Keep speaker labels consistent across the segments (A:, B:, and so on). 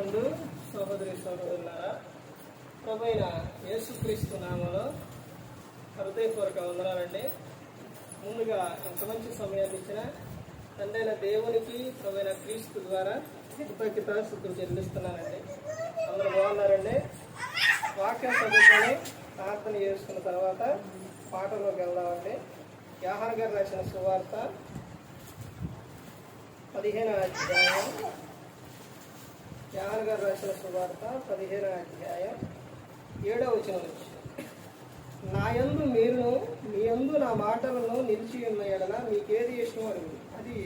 A: నందు సహోదరి సహోదరులారా ప్రభైన యేసుక్రీస్తు నామలో హృదయపూర్వక వందనాలండి. ముందుగా ఇంత మంచి సమయాన్ని ఇచ్చిన తండ్రైన దేవునికి ప్రభైన క్రీస్తు ద్వారా కృతజ్ఞత శుద్ధులు చెల్లిస్తున్నానండి. అందరూ బాగున్నారండి? వాక్యం చదువుకొని ప్రార్థన చేసుకున్న తర్వాత పాటలోకి వెళ్దామండి. యాహార్ గారు రాసిన సువార్త పదిహేను అధ్యాయం యాహార్ గారు రాసిన సువార్త పదిహేను అధ్యాయం ఏడవ వచనం నుంచి. నా యందు మీరు మీ యందు నా మాటలను నిలిచి ఉన్న ఎడల మీకేది ఇష్టం అడుగు. అది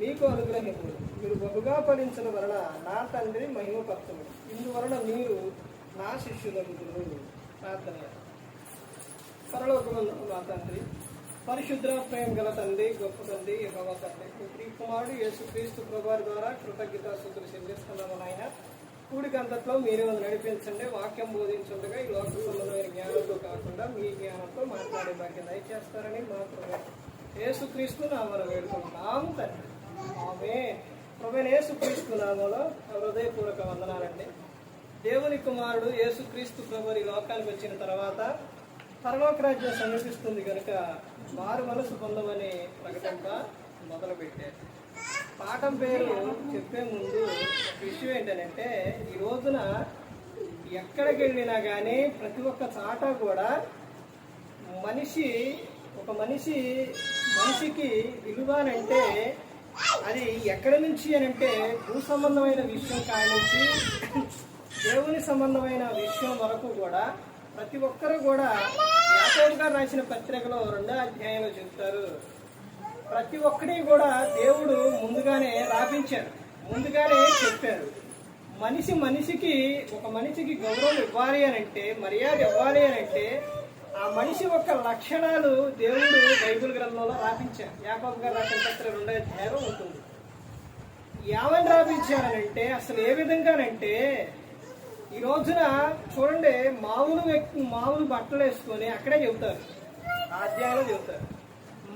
A: మీకు అనుగ్రహింపు మీరు బహుగా ఫలించిన వలన నా తండ్రి మహిమపరచము. ఇందువలన మీరు నా శిష్యులగుదురు. ప్రార్థన పరలోకమందు మా తండ్రి పరిశుద్ర ప్రేమ గల తండ్రి గొప్ప తండ్రి యహోవ తండ్రి. మీ కుమారుడు యేసు క్రీస్తు ప్రభావి ద్వారా కృతజ్ఞత శుద్ధులు చెల్లిస్తున్నాము నాయన. కూడికంతట్లో మీరే నన్ను నడిపించండి వాక్యం బోధించుండగా ఈ లోక సంబంధమైన జ్ఞానంతో కాకుండా మీ జ్ఞానంతో మాట్లాడే భాగ్యం దయచేస్తారని మాత్రమే యేసుక్రీస్తు నామను వేడుకుంటున్నాము తండ్రి. ఆమె ప్రభుత్వ యేసుక్రీస్తు నామలో హృదయపూర్వక వందనాలండి. దేవుని కుమారుడు యేసుక్రీస్తు ప్రభు ఈ లోకానికి వచ్చిన తర్వాత పరలోక రాజ్యం సమీపిస్తుంది కనుక వారు మనసు పొందమని ప్రకటింప మొదలుపెట్టారు. పాఠం పేరు చెప్పే ముందు ఒక విషయం ఏంటంటే ఈ రోజున ఎక్కడికి వెళ్ళినా కానీ ప్రతి ఒక్క చాట కూడా మనిషి ఒక మనిషి మనిషికి విలువ అని అంటే అది ఎక్కడి నుంచి అని అంటే భూ సంబంధమైన విషయం కానించి దేవుని సంబంధమైన విషయం వరకు కూడా ప్రతి ఒక్కరూ కూడా యాకోబు గారు రాసిన పత్రికలో రెండో అధ్యాయంలో చెబుతారు ప్రతి ఒక్కడి కూడా దేవుడు ముందుగానే రాపించారు. ముందుగానే చెప్పారు. మనిషి మనిషికి ఒక మనిషికి గౌరవం ఇవ్వాలి అని అంటే మర్యాద ఇవ్వాలి అని అంటే ఆ మనిషి యొక్క లక్షణాలు దేవుడు బైబిల్ గ్రంథంలో రాపించారు. యాకోబు గారు రాసిన పత్రిక రెండో అధ్యాయంలో ఉంటుంది. ఏమని రాపించారనంటే అసలు ఏ విధంగానంటే ఈ రోజున చూడండి మామూలు వ్యక్తి మామూలు బట్టలు వేసుకొని అక్కడే చెబుతారు. ఆ చెబుతారు.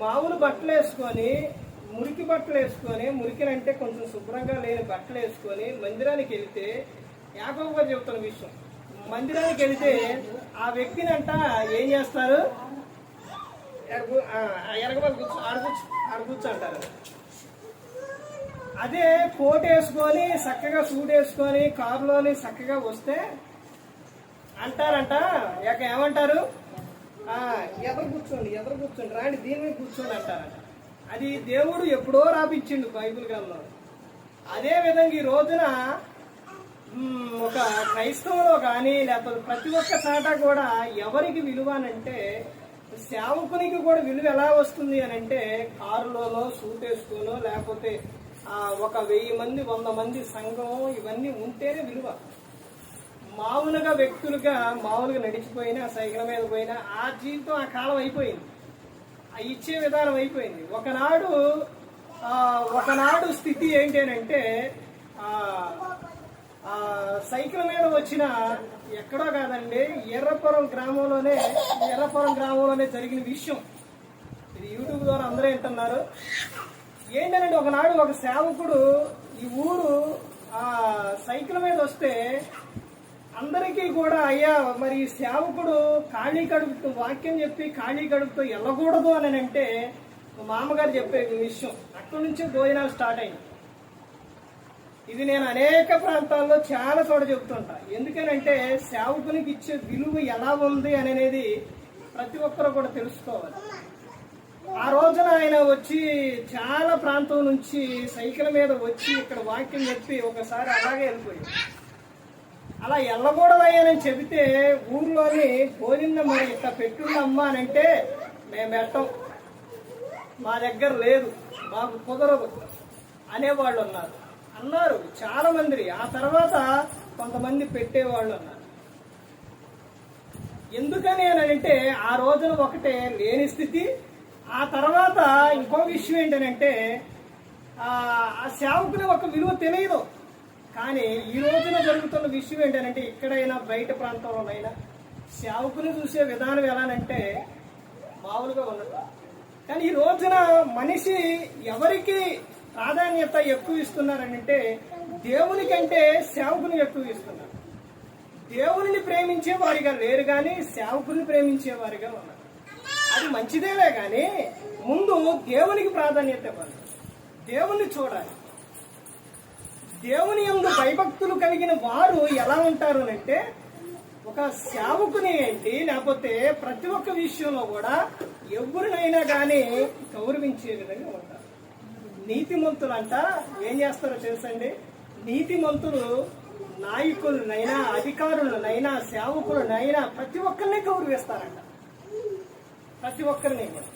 A: మామూలు బట్టలు వేసుకొని మురికి బట్టలు వేసుకొని మురికినంటే కొంచెం శుభ్రంగా లేని బట్టలు వేసుకొని మందిరానికి వెళితే యాకోబు గారు చెబుతున్న విషయం. మందిరానికి వెళితే ఆ వ్యక్తిని అంట ఏం చేస్తారు? ఎరగబడి కూర్చో ఆడ కూర్చో ఆడ కూర్చో అంటారు అదే కోట్ వేసుకొని చక్కగా సూట్ వేసుకొని కారులోని చక్కగా వస్తే అంటారంట. ఇక ఏమంటారు? ఎదురు కూర్చోండి ఎదురు కూర్చోండి రాండి దీని మీద కూర్చోండి అంటారంట. అది దేవుడు ఎప్పుడో రాపిచ్చిండు బైబిల్ గ్రంథంలో. అదే విధంగా ఈ రోజున ఒక క్రైస్తవులో కానీ లేకపోతే ప్రతి ఒక్క చాట కూడా ఎవరికి విలువ అనంటే సేవకునికి కూడా విలువ ఎలా వస్తుంది అని అంటే కారులోనో సూట్ వేసుకోనో లేకపోతే ఒక వెయ్యి మంది వంద మంది సంఘం ఇవన్నీ ఉంటేనే విలువ. మామూలుగా వ్యక్తులుగా మామూలుగా నడిచిపోయినా సైకిల్ మీద పోయినా ఆ జీవితం ఆ కాలం అయిపోయింది. ఆ ఇచ్చే విధానం అయిపోయింది. ఒకనాడు ఒకనాడు స్థితి ఏంటి సైకిల్ మీద వచ్చిన ఎక్కడో కాదండి ఎర్రపురం గ్రామంలోనే ఎర్రపురం గ్రామంలోనే జరిగిన విషయం. ఇది యూట్యూబ్ ద్వారా అందరూ వింటున్నారు. ఏంటంటే ఒకనాడు ఒక సేవకుడు ఈ ఊరు ఆ సైకిల్ మీద వస్తే అందరికీ కూడా అయ్యా మరి ఈ సేవకుడు ఖాళీ కడుపుతో వాక్యం చెప్పి ఖాళీ కడుపుతో వెళ్ళకూడదు అని అంటే మా మామగారు చెప్పే విషయం. అక్కడి నుంచి భోజనాలు స్టార్ట్ అయింది ఇది నేను అనేక ప్రాంతాల్లో చాలా చోట చెబుతుంటా. ఎందుకనంటే సేవకునికి ఇచ్చే విలువ ఎలా ఉంది అనేది ప్రతి ఒక్కరు కూడా తెలుసుకోవాలి. ఆ రోజున ఆయన వచ్చి చాలా ప్రాంతం నుంచి సైకిల్ మీద వచ్చి ఇక్కడ వాక్యం చెప్పి ఒకసారి అలాగే వెళ్ళిపోయాడు. అలా వెళ్ళకూడదయ్యానని చెబితే ఊర్లోని భోజనం మరి ఇట్లా పెట్టుందమ్మా అని అంటే మేము పెట్టం. మా దగ్గర లేదు. మాకు కుదరదు. అనేవాళ్ళు ఉన్నారు. అన్నారు చాలా మంది. ఆ తర్వాత కొంతమంది పెట్టేవాళ్ళు ఉన్నారు. ఎందుకని అని అంటే ఆ రోజున ఒకటే లేని స్థితి ఆ తర్వాత ఇంకో విషయం ఏంటంటే ఆ సేవకుని ఒక విలువ తెలియదు. కానీ ఈ రోజున జరుగుతున్న విషయం ఏంటంటే ఇక్కడైనా బయట ప్రాంతంలోనైనా సేవకుని చూసే విధానం ఎలానంటే మామూలుగా ఉండదు. కానీ ఈ రోజున మనిషి ఎవరికి ప్రాధాన్యత ఎక్కువ ఇస్తున్నారంటే దేవుని కంటే సేవకుని ఎక్కువ ఇస్తున్నారు. దేవుని ప్రేమించే వారిగా లేరు కానీ సేవకుని ప్రేమించే వారిగా ఉన్నారు మంచిదేలే కానీ ముందు దేవునికి ప్రాధాన్యత ఇవ్వాలి. దేవుణ్ణి చూడాలి. దేవుని యందు భయభక్తులు కలిగిన వారు ఎలా ఉంటారు అంటే ఒక సేవకుని ఏంటి లేకపోతే ప్రతి ఒక్క విషయంలో కూడా ఎవరినైనా కానీ గౌరవించే విధంగా ఉంటారు. నీతిమంతులంట ఏం చేస్తారో తెలుసండి? నీతిమంతులు నాయకులనైనా అధికారులనైనా సేవకులనైనా ప్రతి ఒక్కరిని గౌరవిస్తారంట. ప్రతి ఒక్కరిని కూడా.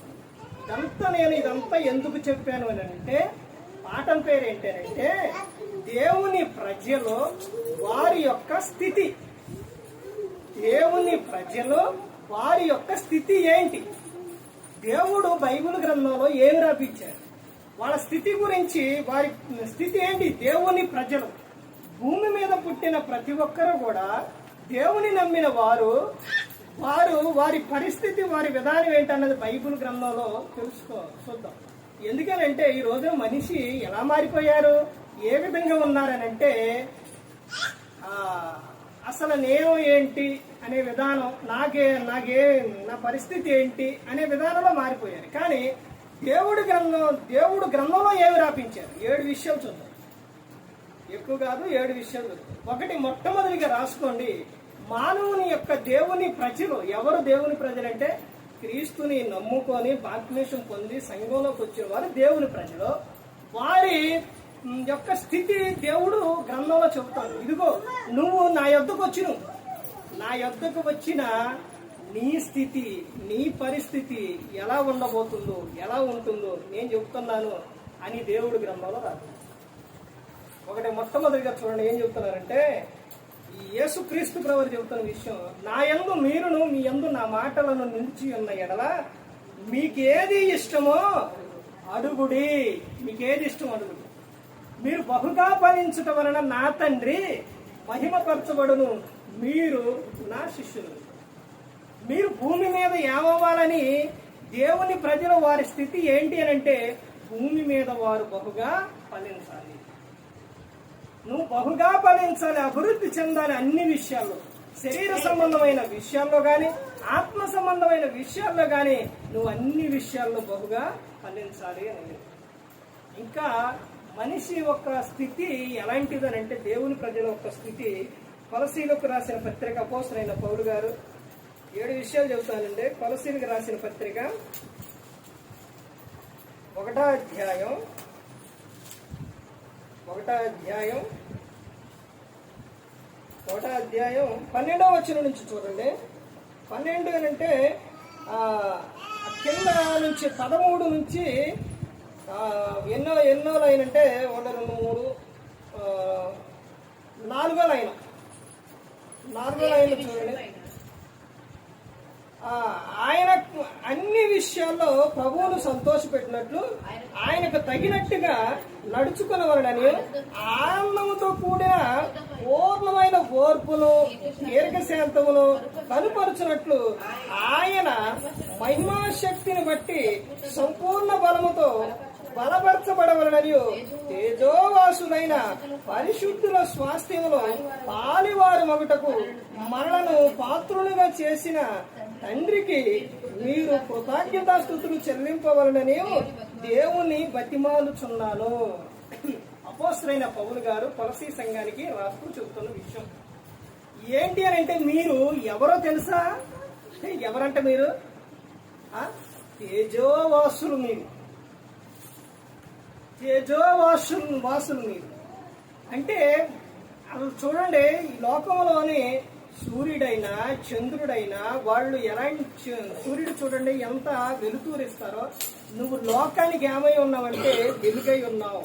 A: ఇదంతా నేను ఇదంతా ఎందుకు చెప్పాను అని అంటే పాఠం పేరు ఏంటంటే దేవుని ప్రజలు వారి యొక్క స్థితి. దేవుని ప్రజలు వారి యొక్క స్థితి ఏంటి? దేవుడు బైబిల్ గ్రంథంలో ఏమి రాపించారు వాళ్ళ స్థితి గురించి వారి స్థితి ఏంటి? దేవుని ప్రజలు. భూమి మీద పుట్టిన ప్రతి ఒక్కరు కూడా దేవుని నమ్మిన వారు వారు వారి పరిస్థితి వారి విధానం ఏంటన్నది బైబిల్ గ్రంథంలో తెలుసుకో చూద్దాం. ఎందుకనంటే ఈ రోజున మనిషి ఎలా మారిపోయారు? ఏ విధంగా ఉన్నారనంటే అసలు నేను ఏంటి అనే విధానం నాకే నాకే నా పరిస్థితి ఏంటి అనే విధానంలో మారిపోయారు. కానీ దేవుడు గ్రంథం దేవుడు గ్రంథంలో ఏమి రాపించారు? ఏడు విషయాలు చూద్దాం. ఎక్కువ కాదు ఏడు విషయాలు ఒకటి మొట్టమొదటిగా రాసుకోండి. మానవుని యొక్క దేవుని ప్రజలు ఎవరు దేవుని ప్రజలు అంటే క్రీస్తుని నమ్ముకొని బాప్తిమేషం పొంది సంఘంలోకి వచ్చిన వారు దేవుని ప్రజలు. వారి యొక్క స్థితి దేవుడు గ్రంథంలో చెబుతాడు. ఇదిగో నువ్వు నా యొద్దకు వచ్చిన. నా యొద్దకు వచ్చిన నీ స్థితి నీ పరిస్థితి ఎలా ఉండబోతుందో ఎలా ఉంటుందో నేను చెబుతున్నాను అని దేవుడు గ్రంథంలో రాదు ఒకటి మొట్టమొదటిగా చూడండి ఏం చెబుతున్నారంటే యేసుక్రీస్తు ప్రభు చెబుతున్న విషయం నా యందు మీరును మీ యందు నా మాటలను నిలిచి ఉన్న ఎడల మీకేది ఇష్టమో అడుగుడి. మీకేది ఇష్టం అడుగుడి. మీరు బహుగా ఫలించుట వలన నా తండ్రి మహిమపరచబడును. మీరు నా శిష్యులు. మీరు భూమి మీద ఏమవ్వాలని దేవుని ప్రజలు వారి స్థితి ఏంటి అని అంటే భూమి మీద వారు బహుగా ఫలించాలి. నువ్వు బహుగా ఫలించాలి అభివృద్ధి చెందాలి అన్ని విషయాల్లో. శరీర సంబంధమైన విషయాల్లో కానీ ఆత్మ సంబంధమైన విషయాల్లో కానీ నువ్వు అన్ని విషయాల్లో బహుగా ఫలించాలి అని. ఇంకా మనిషి యొక్క స్థితి ఎలాంటిదని అంటే దేవుని ప్రజల యొక్క స్థితి. కొలసీలకు రాసిన పత్రిక అపోసరైన పౌరు గారు. ఏడు విషయాలు చెబుతానండి. కొలసీలకు రాసిన పత్రిక ఒకటో అధ్యాయం. ఒకటో అధ్యాయం. ఒకటో అధ్యాయం పన్నెండవ వచ్చిన నుంచి చూడండి. పన్నెండు అంటే కింద నుంచి పదమూడు నుంచి ఎన్నో ఎన్నో లైన్ అంటే ఒకటి రెండు మూడు నాలుగో లైన్. నాలుగో లైన్ చూడండి. ఆయన అన్ని విషయాల్లో ప్రభువును సంతోషపెట్టినట్లు ఆయనకు తగినట్టుగా నడుచుకునవలనని ఆనందముతో కూడిన పూర్ణమైన ఓర్పును దీర్ఘశాంతమును కనుపరుచున్నట్లు ఆయన మహిమాశక్తిని బట్టి సంపూర్ణ బలముతో బలపరచబడవలనని తేజోవాసుడైన పరిశుద్ధుల స్వాస్థ్యములో పాలివారు మగుటకు మనలను పాత్రులుగా చేసిన తండ్రికి మీరు కృతజ్ఞతాస్థుతులు చెల్లింపవలనని దేవుని బతిమాలుచున్నాను. అపోసరైన పౌలు గారు తులసి సంఘానికి రాస్తూ చెబుతున్న విషయం. ఏంటి అని అంటే మీరు ఎవరో తెలుసా? ఎవరంటే మీరు? తేజోవాసులు మీరు. తేజోవాసులు వాసులు మీరు. అంటే అసలు చూడండి ఈ లోకంలోని సూర్యుడైనా చంద్రుడైనా వాళ్ళు ఎలాంటి సూర్యుడు చూడండి ఎంత వెలుతూరిస్తారో. నువ్వు లోకానికి ఏమై ఉన్నావంటే వెలుగై ఉన్నావు.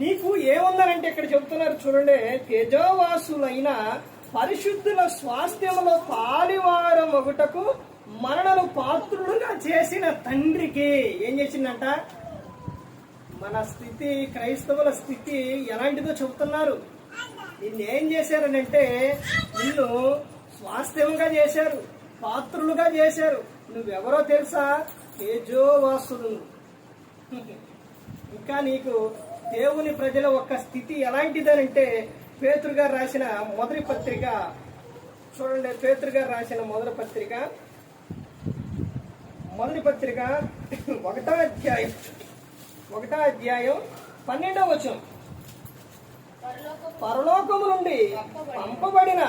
A: నీకు ఏముందనంటే ఇక్కడ చెప్తున్నారు చూడండి తేజోవాసులైన పరిశుద్ధుల స్వాస్థ్యంలో పాలివారం ఒకటకు మరణను పాత్రుడుగా చేసిన తండ్రికి ఏం చేసిందంట? మన స్థితి క్రైస్తవుల స్థితి ఎలాంటిదో చెబుతున్నారు. నిన్ను ఏం చేశారనంటే నిన్ను స్వాస్థ్యంగా చేశారు పాత్రులుగా చేశారు. నువ్వెవరో తెలుసా? తేజోవాసులు ఇంకా నీకు దేవుని ప్రజల యొక్క స్థితి ఎలాంటిదనంటే పేతురు రాసిన మొదటి పత్రిక. చూడండి పేతృగారు రాసిన మొదటి పత్రిక. మొదటి పత్రిక ఒకటో అధ్యాయం. ఒకటో అధ్యాయం పన్నెండవ వచనం. పరలోకము నుండి పంపబడిన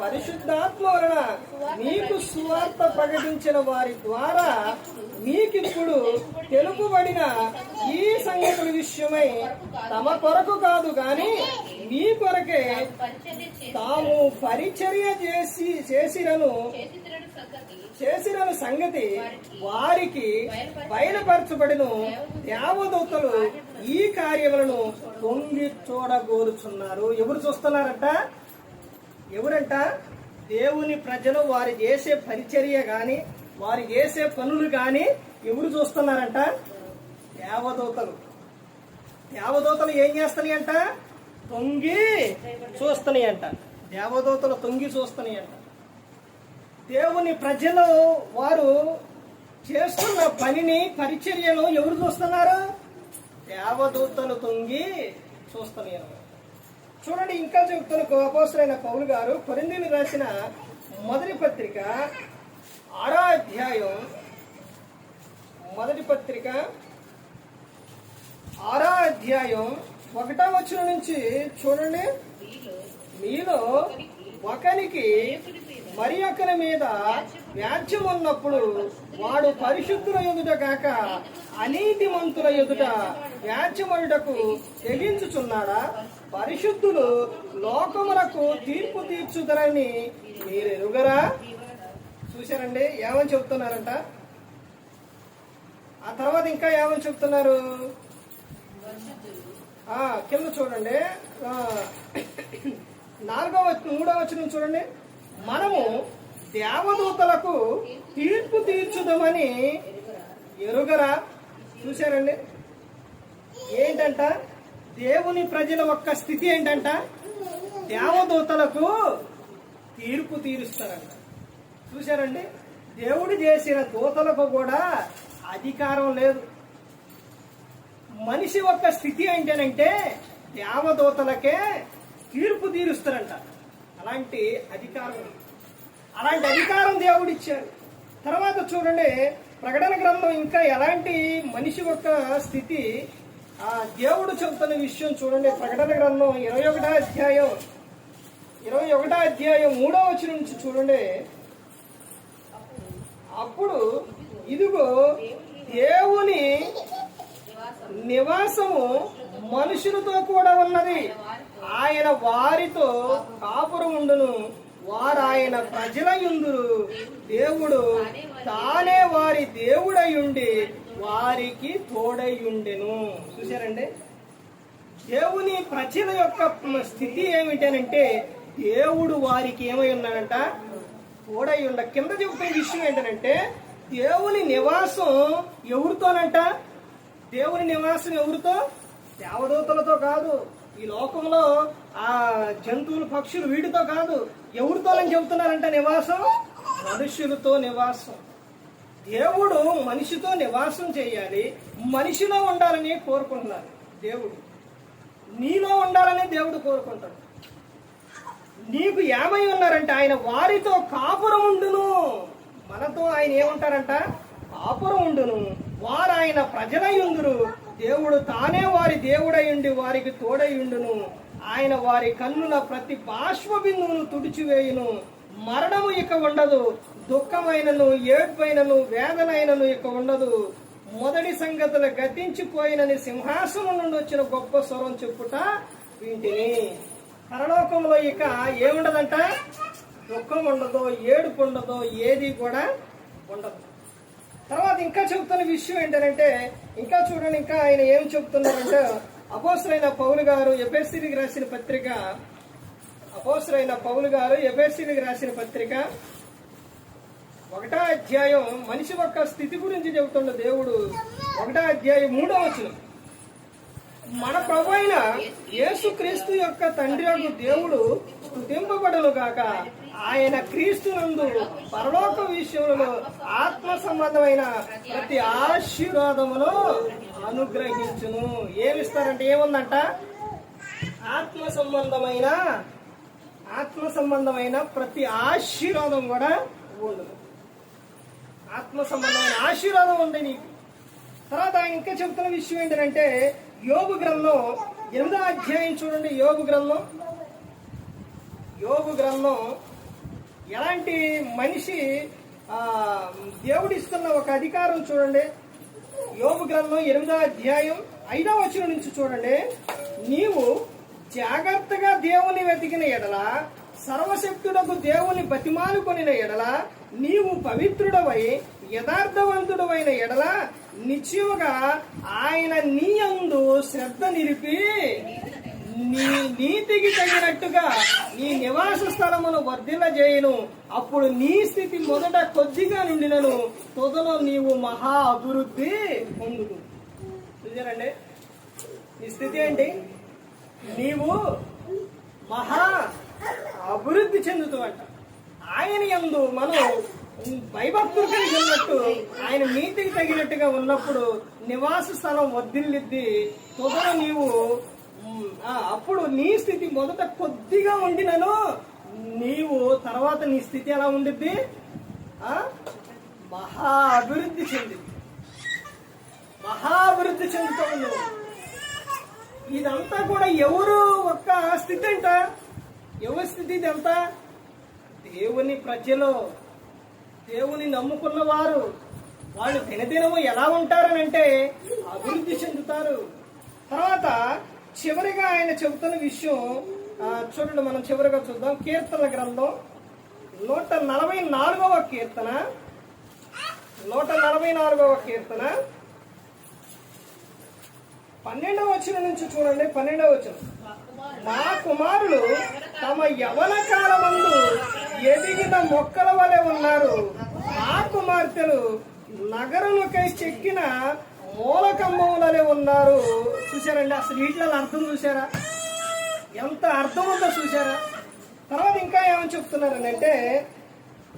A: పరిశుద్ధాత్మ వలన మీకు సువార్త ప్రకటించిన వారి ద్వారా మీకిప్పుడు తెలుపబడిన ఈ సంగతుల విషయమై తమ కొరకు కాదు గాని మీ కొరకే తాము పరిచర్య చేసి చేసినను చేసిన సంగతి వారికి బయలుపరచబడిన. దేవదూతలు ఈ కార్యములను తొంగి చూడగోరుచున్నారు ఎవరు చూస్తున్నారట? ఎవరంట? దేవుని ప్రజలు వారు చేసే పరిచర్య గాని వారు చేసే పనులు గాని ఎవరు చూస్తున్నారంట? దేవదూతలు. దేవదూతలు ఏం చేస్తున్నాయి అంట తొంగి చూస్తున్నాయి అంట దేవదూతలు తొంగి చూస్తున్నాయి అంట దేవుని ప్రజలు వారు చేస్తున్న పనిని పరిచర్యను ఎవరు చూస్తున్నారు? దేవదూతలు తొంగి చూస్తున్నారు చూడండి ఇంకా చెప్తున్న అపోసరైన పౌలు గారు కొరిందీలు రాసిన మొదటి పత్రిక ఆరో అధ్యాయం మొదటి పత్రిక ఆరో అధ్యాయం ఒకటో వచ్చిన నుంచి చూడండి. మీలో ఒకరికి మరి ఒకరి మీద వ్యాజ్యం ఉన్నప్పుడు వాడు పరిశుద్ధుల ఎదుట కాక అనీతిమంతుల ఎదుట వ్యాజ్యమడుటకు తెగించుచున్నాడా? పరిశుద్ధులు లోకములకు తీర్పు తీర్చుదరని మీరు ఎరుగరా చూశారండి? ఏమని చెప్తున్నారంట? ఆ తర్వాత ఇంకా ఏమని చెప్తున్నారు? ఆ కింద చూడండి. నాలుగవ నాలుగో వచ్చి మూడో వచ్చిన చూడండి. మనము దేవదూతలకు తీర్పు తీర్చుదామని ఎరుగరా? చూశారండి? ఏంటంట? దేవుని ప్రజల ఒక్క స్థితి ఏంటంట? దేవదూతలకు తీర్పు తీరుస్తారంట. చూశారండి? దేవుడు చేసిన దూతలకు కూడా అధికారం లేదు. మనిషి యొక్క స్థితి ఏంటనంటే దేవదూతలకే తీర్పు తీరుస్తారంట. అలాంటి అధికారం ఉంది. అలాంటి అధికారం దేవుడు ఇచ్చాడు. తర్వాత చూడండి ప్రకటన గ్రంథం ఇంకా ఎలాంటి మనిషి యొక్క స్థితి ఆ దేవుడు చెబుతున్న విషయం చూడండి ప్రకటన గ్రంథం ఇరవై ఒకటో అధ్యాయం ఇరవై ఒకటో అధ్యాయం మూడో వచ్చిన నుంచి చూడండి. అప్పుడు ఇదిగో దేవుని నివాసము మనుషులతో కూడా ఉన్నది. ఆయన వారితో కాపురం ఉండును. వారు ఆయన ప్రజల యుందురు దేవుడు తానే వారి దేవుడై ఉండి వారికి తోడయుండెను. చూశారండి? దేవుని ప్రజల యొక్క స్థితి ఏమిటనంటే దేవుడు వారికి ఏమై ఉన్నాడంట? తోడై ఉండ కింద చెప్పే విషయం ఏంటంటే దేవుని నివాసం ఎవరితోనంట? దేవుని నివాసం ఎవరితో? దేవదూతలతో కాదు. ఈ లోకంలో ఆ జంతువులు పక్షులు వీటితో కాదు. ఎవరితోనని చెబుతున్నారంట నివాసం? మనుషులతో నివాసం. దేవుడు మనిషితో నివాసం చేయాలి. మనిషిలో ఉండాలని కోరుకుంటున్నారు దేవుడు. నీలో ఉండాలని దేవుడు కోరుకుంటాడు. నీకు ఏమై ఉన్నారంటే? ఆయన వారితో కాపురం ఉండును. మనతో ఆయన ఏముంటారంట? కాపురం ఉండును. వారు ఆయన ప్రజలై ఉందురు దేవుడు తానే వారి దేవుడై ఉండి వారికి తోడై ఉండును. ఆయన వారి కన్నుల ప్రతి బాష్పబిందువును తుడిచివేయును. మరణము ఇక ఉండదు దుఃఖమైనను ఏడ్పైనను వేదనైనను ఇక ఉండదు. మొదటి సంగతులు గతించిపోయినని సింహాసనం నుండి వచ్చిన గొప్ప స్వరం చెప్పుట వీటిని. పరలోకంలో ఇక ఏముండదంట? దుఃఖం ఉండదు ఏడుపు ఉండదు ఏది కూడా ఉండదు. తర్వాత ఇంకా చెబుతున్న విషయం ఏంటంటే ఇంకా చూడండి ఇంకా ఆయన ఏం చెబుతున్నారంటే అపోసరైన పౌలు గారు ఎఫ్ఎస్సీకి రాసిన పత్రిక. అపోసరైన పౌలు గారు ఎఫ్ఎస్సీకి రాసిన పత్రిక. ఒకటో అధ్యాయం మనిషి యొక్క స్థితి గురించి చెబుతున్న దేవుడు ఒకటో అధ్యాయం మూడో వచనం. మన ప్రభు అయిన యేసుక్రీస్తు యొక్క తండ్రి యొక్క దేవుడు స్తుతింపబడను గాక ఆయన క్రీస్తునందు పరలోక విషయంలో ఆత్మ సంబంధమైన ప్రతి ఆశీర్వాదమును అనుగ్రహించును. ఏమిస్తారంటే ఏముందంట? ఆత్మ సంబంధమైన ఆత్మ సంబంధమైన ప్రతి ఆశీర్వాదం కూడా ఉండదు. ఆత్మ సంబంధమైన ఆశీర్వాదం ఉంది నీకు. తర్వాత ఇంకా చెబుతున్న విషయం ఏంటంటే యోగు గ్రంథం ఎనిమిదో అధ్యాయం చూడండి. యోగు గ్రంథం. యోగు గ్రంథం ఎలాంటి మనిషి దేవుడిస్తున్న ఒక అధికారం చూడండి. యోగు గ్రంథం ఎనిమిదో అధ్యాయం ఐదవ వచనం నుంచి చూడండి. నీవు జాగ్రత్తగా దేవుని వెతికిన ఎడల సర్వశక్తుడకు దేవుని బతిమాలుకొనిన ఎడల నీవు పవిత్రుడవై యథార్థవంతుడవైన ఎడల నిశ్చయముగా ఆయన నీ అందు శ్రద్ధ నిలిపి నీ నీతికి తగినట్టుగా నీ నివాస స్థలమును వర్ధిల్ల చేయను అప్పుడు నీ స్థితి మొదట కొద్దిగా నుండినను. తొదలో నీవు మహా అభివృద్ధి పొందుదు చూసారండి నీ స్థితి ఏంటి? నీవు మహా అభివృద్ధి చెందుతావంట ఆయన యందు మనం భయభక్తులు కలిగి ఉన్నట్టు ఆయన నీతికి తగినట్టుగా ఉన్నప్పుడు నివాస స్థలం వర్ధిల్లిద్ది. తొదర నీవు అప్పుడు నీ స్థితి మొదట కొద్దిగా ఉండినను. నీవు తర్వాత నీ స్థితి ఎలా ఉండిద్ది? మహా అభివృద్ధి చెంది. మహా అభివృద్ధి చెందుతావు నువ్వు ఇదంతా కూడా ఎవరు ఒక్క స్థితి అంట? ఎవరి స్థితి ఇదంతా దేవుని ప్రజలు. దేవుని నమ్ముకున్న వారు. వాళ్ళు దినదినము ఎలా ఉంటారని అంటే అభివృద్ధి చెందుతారు. తర్వాత చివరిగా ఆయన చెబుతున్న విషయం చూడండి మనం చివరిగా చూద్దాం. కీర్తన గ్రంథం నూట నలభై నాలుగవ కీర్తన. నూట నలభై నాలుగవ కీర్తన. పన్నెండవ వచ్చిన నుంచి చూడండి పన్నెండవ వచ్చిన మా కుమారులు తమ యవన కాలమందు ఎదిగిన మొక్కల వలె ఉన్నారు. మా కుమార్తెలు నగరముకై చెక్కిన మూలకమ్మములనే ఉన్నారు. చూసారండి అసలు వీటిలో అర్థం చూసారా ఎంత అర్థం ఉందో చూసారా తర్వాత ఇంకా ఏమని చెప్తున్నారని అంటే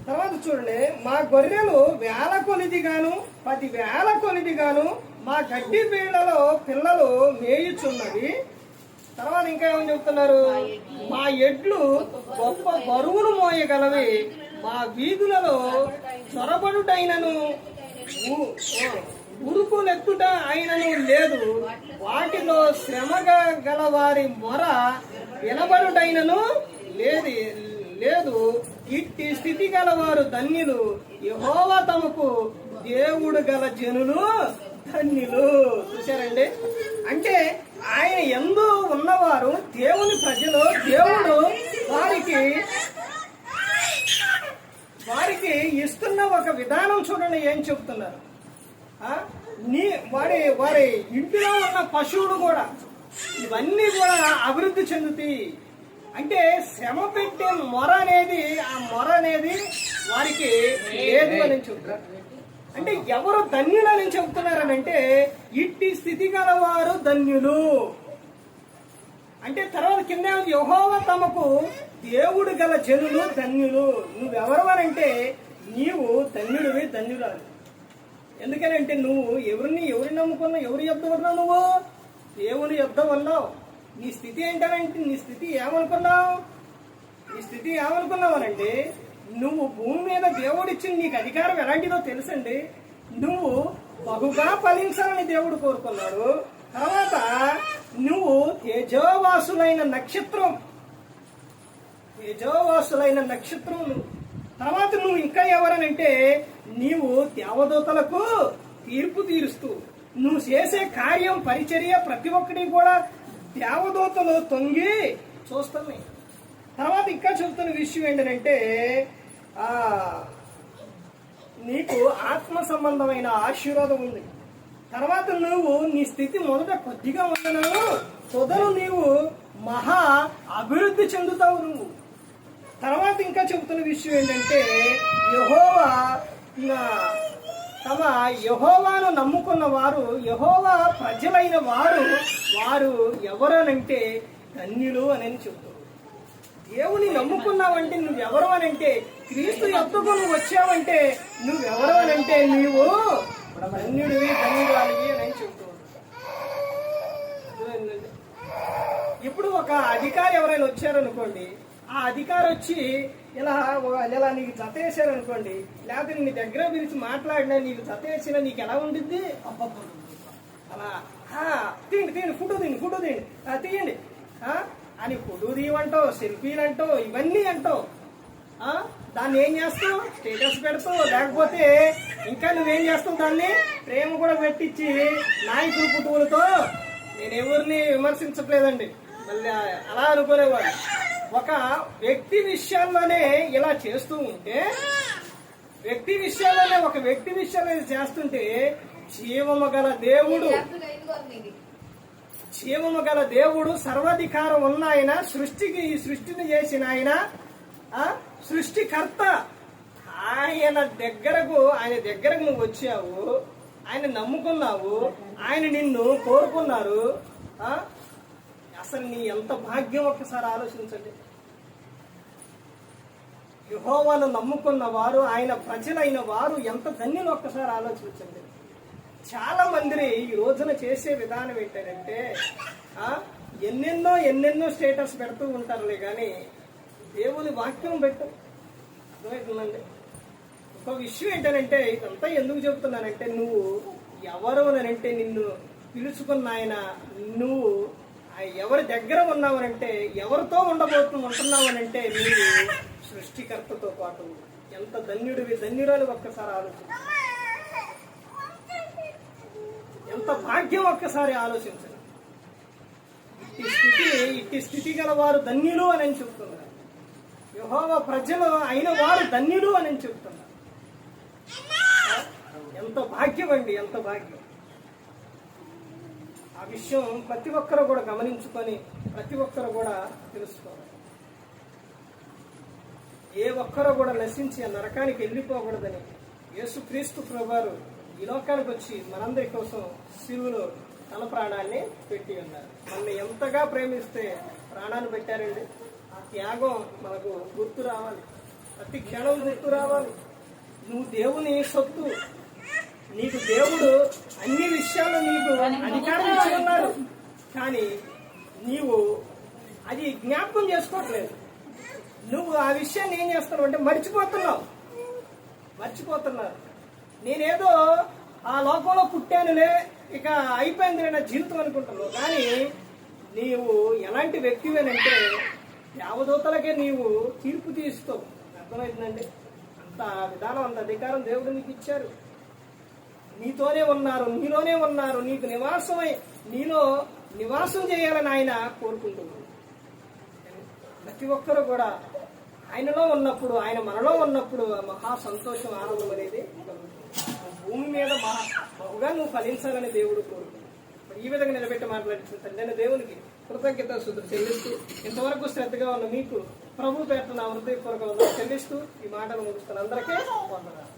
A: తర్వాత చూడండి. మా గొర్రెలు వేల కొలిది గాను పది వేల కొలిది గాను మా గడ్డి బీళ్ళలో పిల్లలు మేయుచున్నవి. తర్వాత ఇంకా ఏమని చెప్తున్నారు? మా ఎడ్లు గొప్ప బరువులు మోయగలవి. మా వీధులలో చొరబడుటైనను. ఉరుకులెత్తుట ఆయనను లేదు. వాటిలో శ్రమగా గల వారి మొర వినబడుటైనను లేదు లేదు. ఇట్టి స్థితి గల వారు ధన్యులు. యహోవా తమకు దేవుడు గల జనులు ధన్యులు. చూశారండి? అంటే ఆయన ఎందు ఉన్నవారు దేవుని ప్రజలు దేవుడు వారికి వారికి ఇస్తున్న ఒక విధానం చూడండి ఏం చెప్తున్నారు నీ వారి వారి ఇంటిలో ఉన్న పశువులు కూడా. ఇవన్నీ కూడా అభివృద్ధి చెందుతాయి అంటే శ్రమ పెట్టే మొర అనేది ఆ మొర అనేది వారికి లేదు అని చెప్తున్నారు అంటే ఎవరు ధన్యులని చెప్తున్నారనంటే ఇట్టి స్థితి గలవారు ధన్యులు. అంటే తర్వాత కింద యహోవ తమకు దేవుడు గల జనులు ధన్యులు. నువ్వెవరవనంటే నీవు ధన్యుడివి ధన్యురాలు. ఎందుకనంటే నువ్వు ఎవరిని ఎవరిని నమ్ముకున్నావు ఎవరి యొద్ద ఉన్నావు నువ్వు? దేవుని యొద్ద ఉన్నావు నీ స్థితి ఏంటనంటే నీ స్థితి ఏమనుకున్నావు? నీ స్థితి ఏమనుకున్నావనంటే నువ్వు భూమి మీద దేవుడిచ్చిన నీకు అధికారం ఎలాంటిదో తెలుసండి. నువ్వు బహుగా ఫలించాలని దేవుడు కోరుకున్నాడు. తర్వాత నువ్వు తేజోవాసులైన నక్షత్రం. తేజోవాసులైన నక్షత్రం నువ్వు తర్వాత నువ్వు ఇంకా ఎవరనంటే నీవు దేవదూతలకు తీర్పు తీరుస్తూ నువ్వు చేసే కార్యం పరిచర్య ప్రతి ఒక్కటి కూడా దేవదూతలు తొంగి చూస్తున్నాయి. తర్వాత ఇంకా చెబుతున్న విషయం ఏంటంటే ఆ నీకు ఆత్మ సంబంధమైన ఆశీర్వాదం ఉంది. తర్వాత నువ్వు నీ స్థితి మొదట కొద్దిగా ఉండను తొదలు నీవు మహా అభివృద్ధి చెందుతావు నువ్వు. తర్వాత ఇంకా చెబుతున్న విషయం ఏంటంటే యహోవా నా- తమ యహోవాను నమ్ముకున్న వారు యహోవా ప్రజలైన వారు వారు ఎవరనంటే ధన్యులు అని చెబుతారు. దేవుని నమ్ముకున్నావంటే నువ్వెవరు అని అంటే క్రీస్తు ఎత్తుకు నువ్వు వచ్చావంటే నువ్వెవరు అని అంటే నీవు ధన్యుడివి ధన్యురాలివి అని చెబుతూ ఇప్పుడు ఒక అధికారి ఎవరైనా వచ్చారనుకోండి ఆ అధికారి వచ్చి ఇలా ఇలా నీకు జత వేసారనుకోండి లేకపోతే నీ దగ్గర పిలిచి మాట్లాడినా నీకు జత వేసినా నీకు ఎలా ఉండిద్ది? అలా తిండి తీయండి తీయండి ఫోటో తీయండి ఫోటో తీయండి తీయండి అని ఫోటో తీయమంటావు సెల్ఫీలు అంటావు ఇవన్నీ అంటావు. దాన్ని ఏం చేస్తావు? స్టేటస్ పెడతావు లేకపోతే ఇంకా నువ్వేం చేస్తావు దాన్ని? ప్రేమ కూడా పెట్టించి నాయకులు పుట్టువులతో నేను ఎవరిని విమర్శించట్లేదండి. మళ్ళీ అలా అనుకునేవాడు ఒక వ్యక్తి విషయాల్లోనే ఇలా చేస్తూ ఉంటే వ్యక్తి విషయాల్లోనే ఒక వ్యక్తి విషయాలు చేస్తుంటే జీవము గల దేవుడు జీవము గల దేవుడు సర్వాధికారం ఉన్న ఆయన సృష్టికి ఈ సృష్టిని చేసిన ఆయన సృష్టికర్త. ఆయన దగ్గరకు ఆయన దగ్గరకు నువ్వు వచ్చావు ఆయన నమ్ముకున్నావు ఆయన నిన్ను కోరుకున్నారు ఆ, అసలు నీ ఎంత భాగ్యం ఒక్కసారి ఆలోచించండి. యహోవాను నమ్ముకున్న వారు ఆయన ప్రజలైన వారు ఎంత ధన్యులు ఒక్కసారి ఆలోచించండి. చాలా మందిని ఈ రోజున చేసే విధానం ఏంటంటే ఎన్నెన్నో ఎన్నెన్నో స్టేటస్ పెడుతూ ఉంటారులే కానీ దేవుని వాక్యం పెట్టు అర్థమవుతుందండి? ఒక విషయం ఏంటంటే ఇదంతా ఎందుకు చెబుతున్నానంటే నువ్వు ఎవరు అంటే నిన్ను పిలుచుకున్న ఆయన నువ్వు. ఎవరి దగ్గర ఉన్నామనంటే ఎవరితో ఉండబోతు ఉంటున్నామనంటే మీరు సృష్టికర్తతో పాటు ఎంత ధన్యుడివి ధన్యురాలు ఒక్కసారి ఆలోచించు. ఎంత భాగ్యం ఒక్కసారి ఆలోచించండి ఇట్టి స్థితి ఇట్టి స్థితి గల వారు ధన్యులు అని చెప్తున్నారు. యహోవ ప్రజలు అయిన వారు ధన్యులు అని చెప్తున్నారు. ఎంత భాగ్యం అండి ఎంత భాగ్యం. ఆ విషయం ప్రతి ఒక్కరు కూడా గమనించుకొని ప్రతి ఒక్కరు కూడా తెలుసుకోవాలి. ఏ ఒక్కరు కూడా నశించి ఆ నరకానికి వెళ్ళిపోకూడదని యేసుక్రీస్తు ప్రభువారు ఈ లోకానికి వచ్చి మనందరి కోసం శివులు తన ప్రాణాన్ని పెట్టి ఉన్నారు. మనల్ని ఎంతగా ప్రేమిస్తే ప్రాణాన్ని పెట్టారండి? ఆ త్యాగం మనకు గుర్తు రావాలి. ప్రతి క్షణం గుర్తు రావాలి. నువ్వు దేవుని సొత్తు. నీకు దేవుడు అన్ని విషయాల్లో నీకు అధికారం ఇచ్చి ఉన్నాడు కానీ నీవు అది జ్ఞాపకం చేసుకోవట్లేదు. నువ్వు ఆ విషయాన్ని ఏం చేస్తున్నావు అంటే మర్చిపోతున్నావు. మర్చిపోతున్నారు. నేనేదో ఆ లోకంలో పుట్టానులే ఇక అయిపోయింది నా జీవితం అనుకుంటున్నావు. కానీ నీవు ఎలాంటి వ్యక్తివేనంటే దేవదూతలకే నీవు తీర్పు తీస్తావు అర్థమవుతుందండి అంత విధానం అంత అధికారం దేవుడు నీకు ఇచ్చారు. నీతోనే ఉన్నారు నీలోనే ఉన్నారు నీకు నివాసమై నీలో నివాసం చేయాలని ఆయన కోరుకుంటున్నాడు. ప్రతి ఒక్కరు కూడా ఆయనలో ఉన్నప్పుడు ఆయన మనలో ఉన్నప్పుడు మహా సంతోషం ఆనందం అనేది భూమి మీద మహా బహుగా నువ్వు ఫలించాలని దేవుడు కోరుకుంటున్నాడు. ఈ విధంగా నిలబెట్టి మాట్లాడుతున్న తండ్రి దేవునికి కృతజ్ఞత శుద్ధి చెల్లిస్తూ ఇంతవరకు శ్రద్ధగా ఉన్న మీకు ప్రభు పేరుతో నా హృదయపూర్వక చెల్లిస్తూ ఈ మాటలు ముగిస్తున్న అందరికీ వందనాలు.